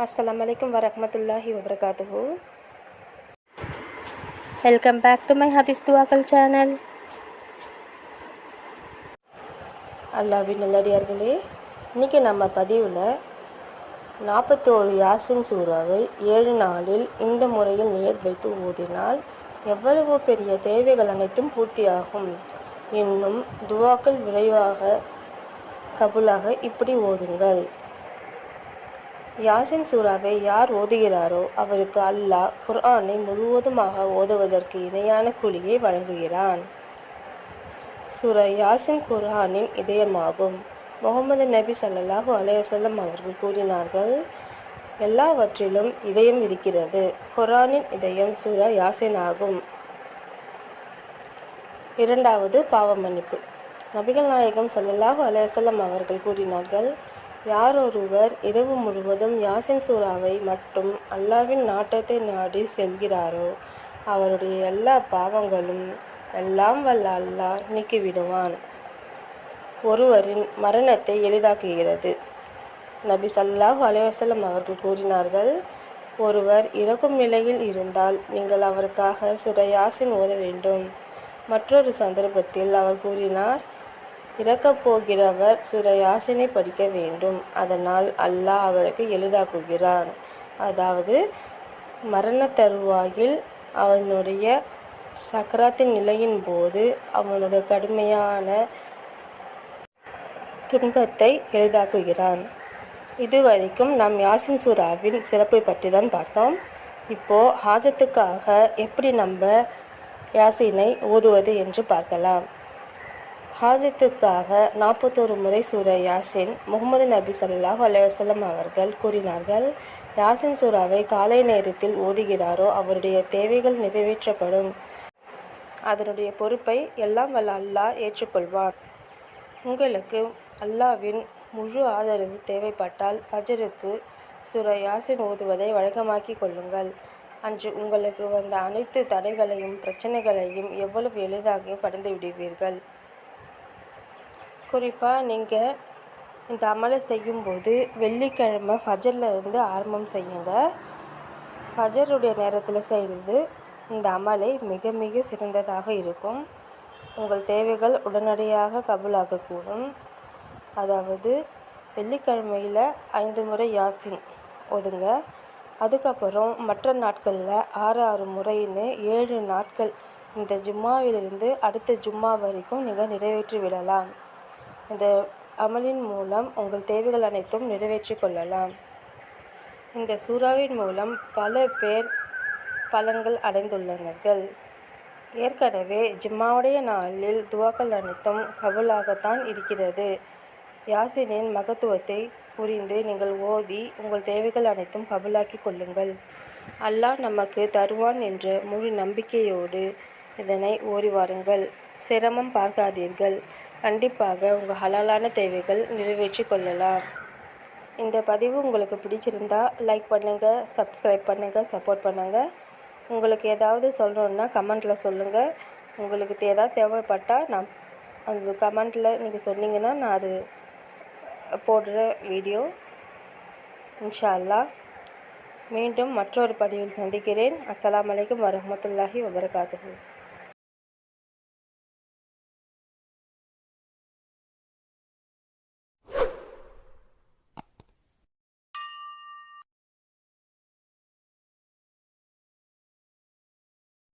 அஸ்ஸலாமு அலைக்கும் வரஹ்மத்துல்லாஹி வபரகாத்துஹு வெல்கம் பேக் டு மை ஹதீஸ் துவாக்கல் சேனல் அல்லாவின் நல்லடியார்களே இன்றைக்கி நம்ம பதிவில் நாற்பத்தோரு யாசின் சூறாவை ஏழு நாளில் இந்த முறையில் நியத் வைத்து ஓதினால் எவ்வளவு பெரிய தேவைகள் அனைத்தும் பூர்த்தியாகும்? இன்னும் துவாக்கள் விரைவாக கபுலாக இப்படி ஓதுங்கள். யாசின் சூறாவை யார் ஓதுகிறாரோ அவருக்கு அல்லாஹ் குர்ஆனை முழுவதுமாக ஓதுவதற்கு இணையான கூலியை வழங்குகிறான். சூரா யாசின் குர்ஆனின் இதயமாகும். முகமது நபி ஸல்லல்லாஹு அலையசல்லம் அவர்கள் கூறினார்கள் எல்லாவற்றிலும் இதயம் இருக்கிறது. குர்ஆனின் இதயம் சூரா யாசின் ஆகும். இரண்டாவது பாவ மன்னிப்பு. நபிகள் நாயகம் ஸல்லல்லாஹு அலையசல்லம் அவர்கள் கூறினார்கள் யார் ஒருவர் இரவு முழுவதும் யாசின் சூறாவை மட்டும் அல்லாவின் நாட்டத்தை நாடி செல்கிறாரோ அவருடைய எல்லா பாவங்களும் எல்லாம் வல்ல அல்லாஹ் நீக்கிவிடுவான். ஒருவரின் மரணத்தை எளிதாக்குகிறது. நபி ஸல்லல்லாஹு அலைவாசலம் அவர்கள் கூறினார்கள் ஒருவர் இறக்கும் நிலையில் இருந்தால் நீங்கள் அவருக்காக சுர யாசின் ஓத வேண்டும். மற்றொரு சந்தர்ப்பத்தில் அவர் கூறினார் இறக்கப் போகிறவர் சுர யாசினை படிக்க வேண்டும். அதனால் அல்லாஹ் அவருக்கு எளிதாக்குகிறான். அதாவது மரண தருவாயில் அவனுடைய சக்கராத்தின் நிலையின் போது அவனுடைய கடுமையான துன்பத்தை எளிதாக்குகிறான். இதுவரைக்கும் நாம் யாசின் சூராவின் சிறப்பை பற்றி தான் பார்த்தோம். இப்போது ஹாஜத்துக்காக எப்படி நம்ம யாசினை ஓதுவது என்று பார்க்கலாம். ஹாஜத்துக்காக நாற்பத்தோரு முறை சூர யாசின் முகமது நபி சல்லாஹ் அலைஹி அவர்கள் கூறினார்கள். யாசின் சூறாவை காலை நேரத்தில் ஓதுகிறாரோ அவருடைய தேவைகள் நிறைவேற்றப்படும். அதனுடைய பொறுப்பை எல்லாம் வல்ல அல்லாஹ் ஏற்றுக்கொள்வான். உங்களுக்கு அல்லாவின் முழு ஆதரவு தேவைப்பட்டால் ஃபஜருக்கு சுர யாசின் ஓதுவதை வழக்கமாக்கிக் கொள்ளுங்கள். அன்று உங்களுக்கு வந்த அனைத்து தடைகளையும் பிரச்சனைகளையும் எவ்வளவு எளிதாக கடந்து விடுவீர்கள்? குறிப்பாக நீங்கள் இந்த அமலை செய்யும்போது வெள்ளிக்கிழமை ஃபஜரில் இருந்து ஆரம்பம் செய்யுங்க. ஃபஜருடைய நேரத்தில் செய்கிறது இந்த அமலை மிக மிக சிறந்ததாக இருக்கும். உங்கள் தேவைகள் உடனடியாக கபூலாகக்கூடும். அதாவது வெள்ளிக்கிழமையில் ஐந்து முறை யாசின் ஓதுங்க அதுக்கப்புறம் மற்ற நாட்களில் ஆறு ஆறு முறைன்னு ஏழு நாட்கள் இந்த ஜும்மாவிலிருந்து அடுத்த ஜும்மா வரைக்கும் நீங்கள் நிறைவேற்றி விடலாம். இந்த அமலின் மூலம் உங்கள் தேவைகள் அனைத்தும் நிறைவேற்றி கொள்ளலாம். இந்த சூறாவின் மூலம் பல பேர் பலன்கள் அடைந்துள்ளனர்கள். ஏற்கனவே ஜிம்மாவுடைய நாளில் துவாக்கள் அனைத்தும் கபலாகத்தான் இருக்கிறது. யாசினின் மகத்துவத்தை புரிந்து நீங்கள் ஓதி உங்கள் தேவைகள் அனைத்தும் கபலாக்கி கொள்ளுங்கள். அல்லாஹ் நமக்கு தருவான் என்ற முழு நம்பிக்கையோடு இதனை ஓடி வாருங்கள் சிரமம் பார்க்காதீர்கள். கண்டிப்பாக உங்கள் ஹலாலான தேவைகள் நிறைவேற்றி கொள்ளலாம். இந்த பதிவு உங்களுக்கு பிடிச்சிருந்தா லைக் பண்ணுங்கள் சப்ஸ்கிரைப் பண்ணுங்கள் சப்போர்ட் பண்ணுங்கள் உங்களுக்கு ஏதாவது சொல்லணுன்னா கமெண்ட்டில் சொல்லுங்கள் உங்களுக்கு ஏதாவது தேவைப்பட்டால் நான் அந்த கமெண்ட்டில் நீங்கள் சொன்னீங்கன்னா நான் அது போடுற வீடியோ இன்ஷா அல்லாஹ் மீண்டும் மற்றொரு பதிவில் சந்திக்கிறேன். அஸ்லாம் வலைக்கம் வரமத்துல்லாஹி வபரகாத்துஹு.